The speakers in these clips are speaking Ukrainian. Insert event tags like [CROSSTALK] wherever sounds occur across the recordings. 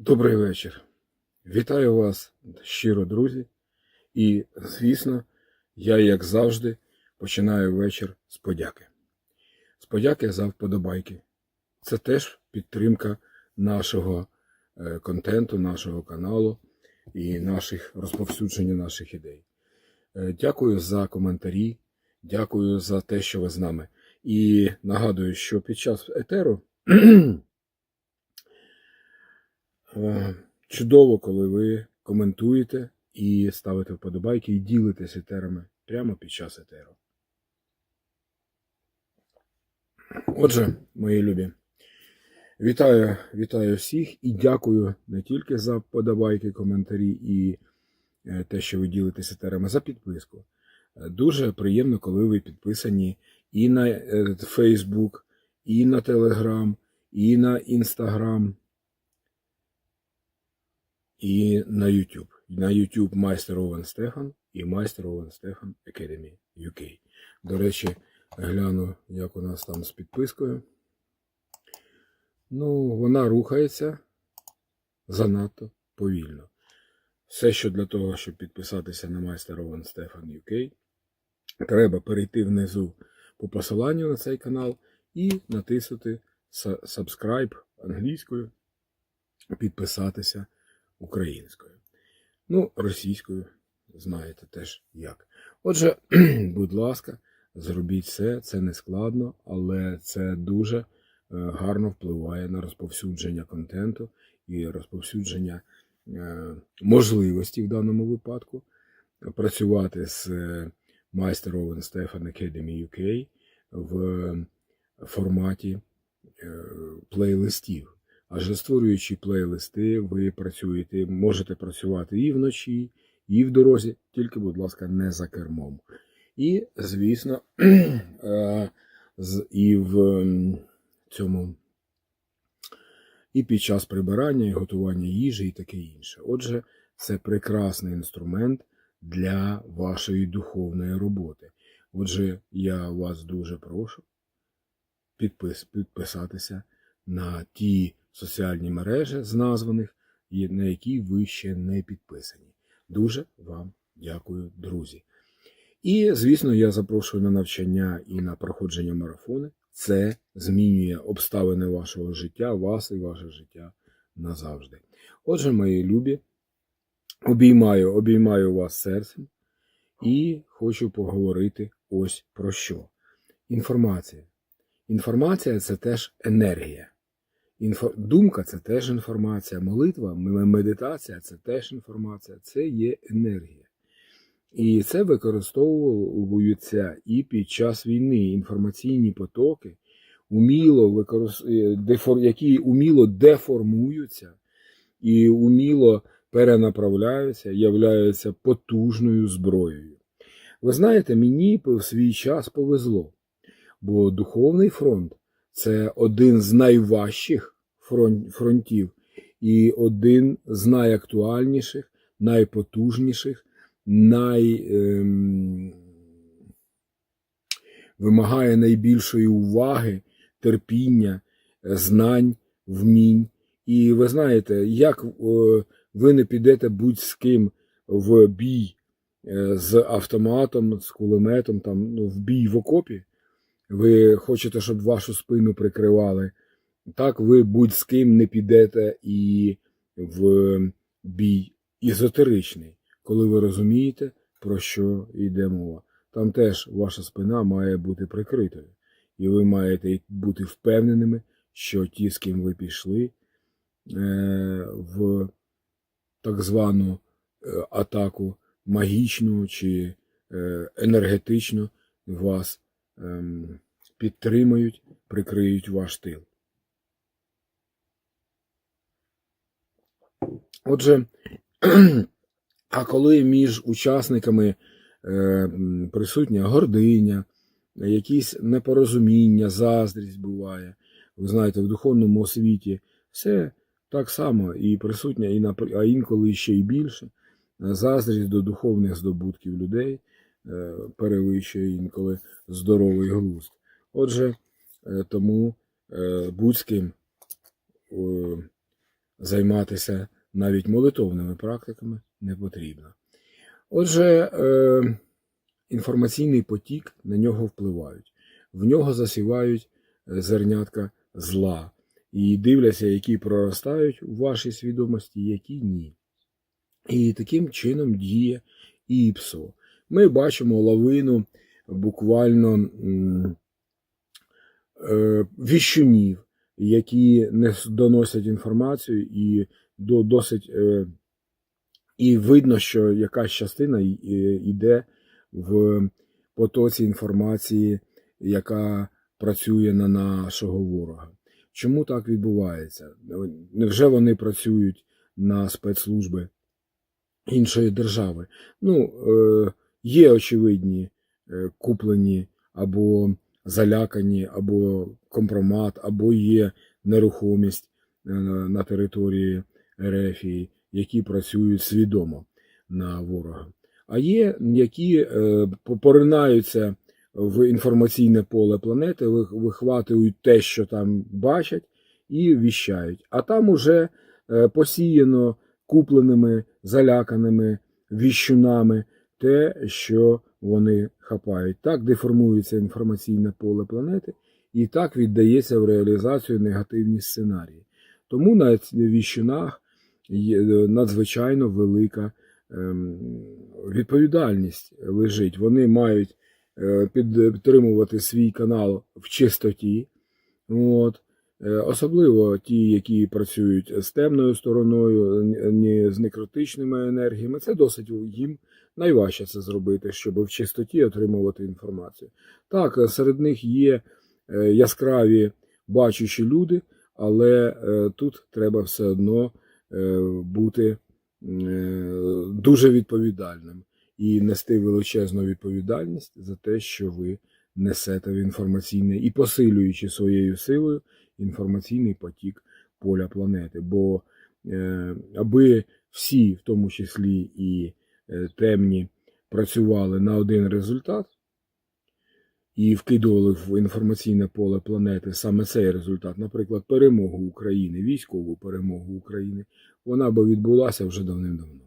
Добрий вечір. Вітаю вас щиро, друзі. І, звісно, я, як завжди, починаю вечір з подяки. З подяки за вподобайки. Це теж підтримка нашого е, контенту, нашого каналу і наших розповсюдження наших ідей. Е, Дякую за коментарі, дякую за те, що ви з нами. І нагадую, що під час етеру Чудово, коли ви коментуєте і ставите вподобайки і ділитесь етерами прямо під час етеру. Отже, мої любі, вітаю, вітаю всіх і дякую не тільки за вподобайки, коментарі і е, те, що ви ділитесь етерами, за підписку. Е, Дуже приємно, коли ви підписані і на е, Facebook, і на Telegram, і на Instagram і на YouTube. На YouTube майстер Овен Стефан і майстер Овен Стефан Academy UK. До речі, гляну, як у нас там з підпискою. Ну, вона рухається занадто повільно. Все, що для того, щоб підписатися на майстер Овен Стефан UK, треба перейти внизу по посиланню на цей канал і натиснути subscribe англійською, підписатися українською. Ну, російською, знаєте теж як. Отже, [CLEARS THROAT] будь ласка, зробіть це, це не складно, але це дуже е, гарно впливає на розповсюдження контенту і розповсюдження е, можливості в даному випадку працювати з майстер Овен Стефан Academy UK в форматі е, плейлистів. Адже створюючи плейлисти, ви працюєте, можете працювати і вночі, і в дорозі, тільки, будь ласка, не за кермом. І, звісно, [CLEARS THROAT] е, і в цьому, і під час прибирання, і готування їжі, і таке інше. Отже, це прекрасний інструмент для вашої духовної роботи. Отже, я вас дуже прошу підпис, підписатися на ті соціальні мережі з названих, на які ви ще не підписані. Дуже вам дякую, друзі. І, звісно, я запрошую на навчання і на проходження марафони. Це змінює обставини вашого життя, вас і ваше життя назавжди. Отже, мої любі, обіймаю, обіймаю вас серцем і хочу поговорити ось про що. Інформація. Інформація це теж енергія. Інфо... Думка це теж інформація. Молитва, медитація це теж інформація, це є енергія. І це використовується і під час війни. Інформаційні потоки, уміло використ... е, дефор... які уміло деформуються і уміло перенаправляються, являються потужною зброєю. Ви знаєте, мені в свій час повезло, бо духовний фронт це один з найважчих фронтів і один з найактуальніших, найпотужніших, най, ем, вимагає найбільшої уваги, терпіння, знань, вмінь. І ви знаєте, як е, ви не підете будь з ким в бій е, з автоматом, з кулеметом, там, ну, в бій в окопі, ви хочете, щоб вашу спину прикривали, так ви будь з ким не підете і в бій езотеричний, коли ви розумієте, про що йде мова. Там теж ваша спина має бути прикритою, і ви маєте бути впевненими, що ті, з ким ви пішли е, в так звану е, атаку магічну чи е, енергетичну, вас підтримають, прикриють ваш тил. Отже, [CLEARS THROAT] а коли між учасниками е, присутня гординя, якісь непорозуміння, заздрість буває, ви знаєте, в духовному світі все так само і присутня, і а інколи ще й більше. Заздрість до духовних здобутків людей перевищує інколи здоровий глузд. Отже, е, тому е, будь з ким е, займатися навіть молитовними практиками не потрібно. Отже, е, інформаційний потік на нього впливають. В нього засівають е, зернятка зла і дивляться, які проростають у вашій свідомості, які ні. І таким чином діє ІПСО. Ми бачимо лавину буквально е, віщунів, які не доносять інформацію, і до, досить е, і видно, що якась частина йде в потоці інформації, яка працює на нашого ворога. Чому так відбувається? Невже вони працюють на спецслужби іншої держави? Ну, е, є очевидні е, куплені або залякані, або компромат, або є нерухомість е, на території Ерефії, які працюють свідомо на ворога. А є, які е, поринаються в інформаційне поле планети, вихватують те, що там бачать, і віщають. А там уже посіяно купленими, заляканими віщунами те, що вони хапають. Так деформується інформаційне поле планети, і так віддається в реалізацію негативні сценарії. Тому на є е, надзвичайно велика ем, відповідальність лежить. Вони мають е, підтримувати свій канал в чистоті. От. Е, Особливо ті, які працюють з темною стороною, з некритичними енергіями. Це досить їм найважче це зробити, щоб в чистоті отримувати інформацію. Так, е, серед них є е, яскраві бачучі люди, але е, тут треба все одно бути дуже відповідальним і нести величезну відповідальність за те, що ви несете в інформаційне і посилюючи своєю силою інформаційний потік поля планети. Бо аби всі, в тому числі і темні, працювали на один результат і вкидували в інформаційне поле планети саме цей результат, наприклад, перемогу України, військову перемогу України, вона би відбулася вже давним-давно.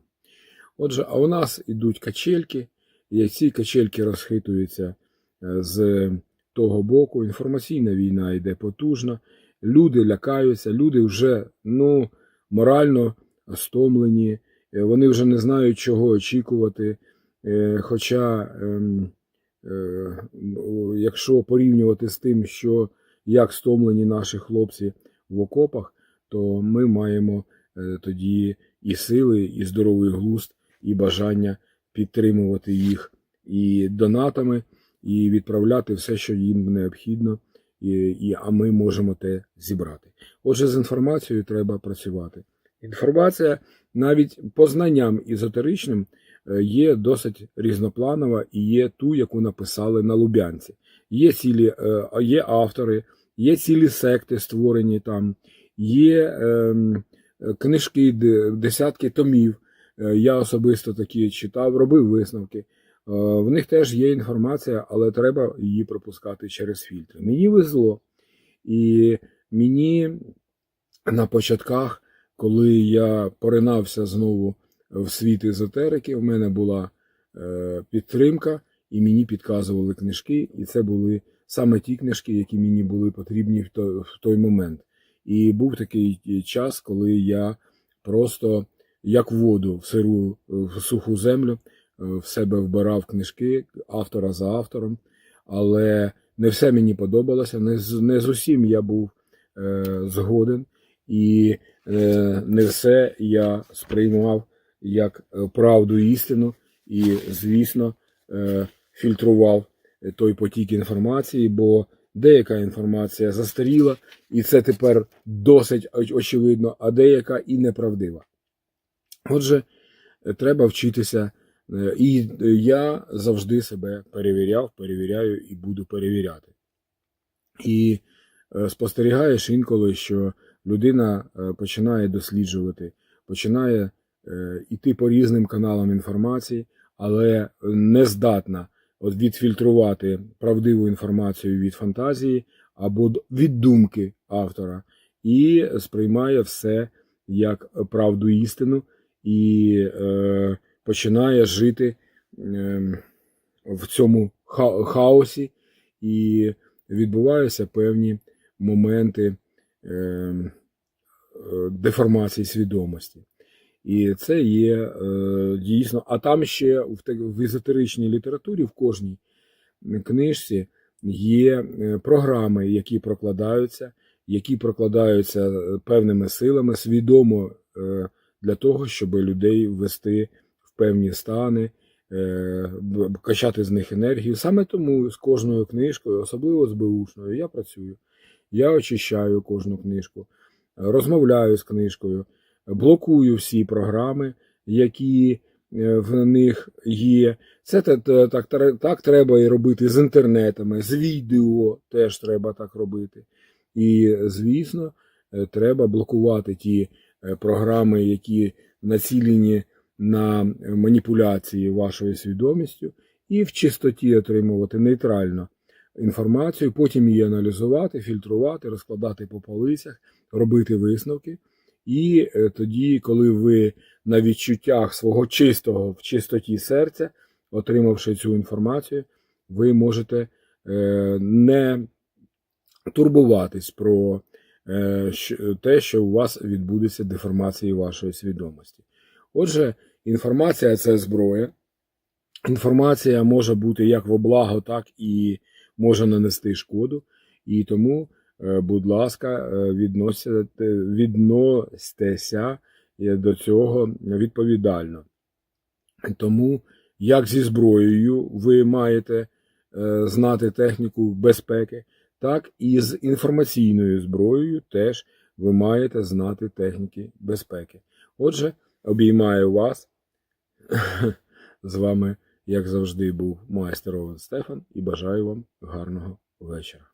Отже, а у нас ідуть качельки, і ці качельки розхитуються е, з того боку. Інформаційна війна йде потужна, люди лякаються, люди вже ну, морально стомлені, е, вони вже не знають, чого очікувати. Е, Хоча, ем, е, якщо порівнювати з тим, що як стомлені наші хлопці в окопах, то ми маємо е, тоді і сили, і здоровий глузд, і бажання підтримувати їх і донатами, і відправляти все, що їм необхідно, і, і, а ми можемо те зібрати. Отже, з інформацією треба працювати. Інформація навіть по знанням езотеричним е, є досить різнопланова і є ту, яку написали на Лубянці. Є цілі, е, є автори, є цілі секти створені там, є ем, книжки, десятки томів. Е, Я особисто такі читав, робив висновки. В них теж є інформація, але треба її пропускати через фільтри. Мені везло. І мені на початках, коли я поринався знову в світ езотерики, в мене була е, підтримка, і мені підказували книжки, і це були саме ті книжки, які мені були потрібні в той, момент. І був такий час, коли я просто як воду в сиру в суху землю е, в себе вбирав книжки автора за автором, але не все мені подобалося, не з, не з усім я був е, згоден, і не все я сприймав як е, правду істину, і, звісно, е, фільтрував той потік інформації, бо деяка інформація застаріла, і це тепер досить очевидно, а деяка і неправдива. Отже, е, треба вчитися, е, і е, я завжди себе перевіряв, перевіряю і буду перевіряти. І е, спостерігаєш інколи, що людина е, починає досліджувати, починає е, йти по різним каналам інформації, але не здатна відфільтрувати правдиву інформацію від фантазії або від думки автора, і сприймає все як правду істину і е, починає жити е, в цьому ха- хаосі, і відбуваються певні моменти е, е, деформації свідомості. І це є е, дійсно. А там ще в, езотеричній літературі в кожній книжці є е, програми, які прокладаються, які прокладаються е, певними силами, свідомо е, для того, щоб людей ввести в певні стани, е, качати з них енергію. Саме тому з кожною книжкою, особливо з беушною, я працюю. Я очищаю кожну книжку, розмовляю з книжкою, блокую всі програми, які е, в них є. Це так, так треба і робити з інтернетами, з відео теж треба так робити. І, звісно, е, треба блокувати ті е, програми, які націлені на маніпуляції вашою свідомістю, і в чистоті отримувати нейтрально інформацію, потім її аналізувати, фільтрувати, розкладати по полицях, робити висновки. І е, тоді, коли ви на відчуттях свого чистого в чистоті серця, отримавши цю інформацію, ви можете е, не турбуватись про е, те, що у вас відбудеться деформація вашої свідомості. Отже, інформація це зброя. Інформація може бути як во благо, так і може нанести шкоду. І тому, е, будь ласка, е, відносьтеся е, до цього відповідально. Тому, як зі зброєю ви маєте знати техніку безпеки, так і з інформаційною зброєю теж ви маєте знати техніки безпеки. Отже, обіймаю вас. [LAUGHS] З вами, як завжди, був майстер Овен Стефан і бажаю вам гарного вечора.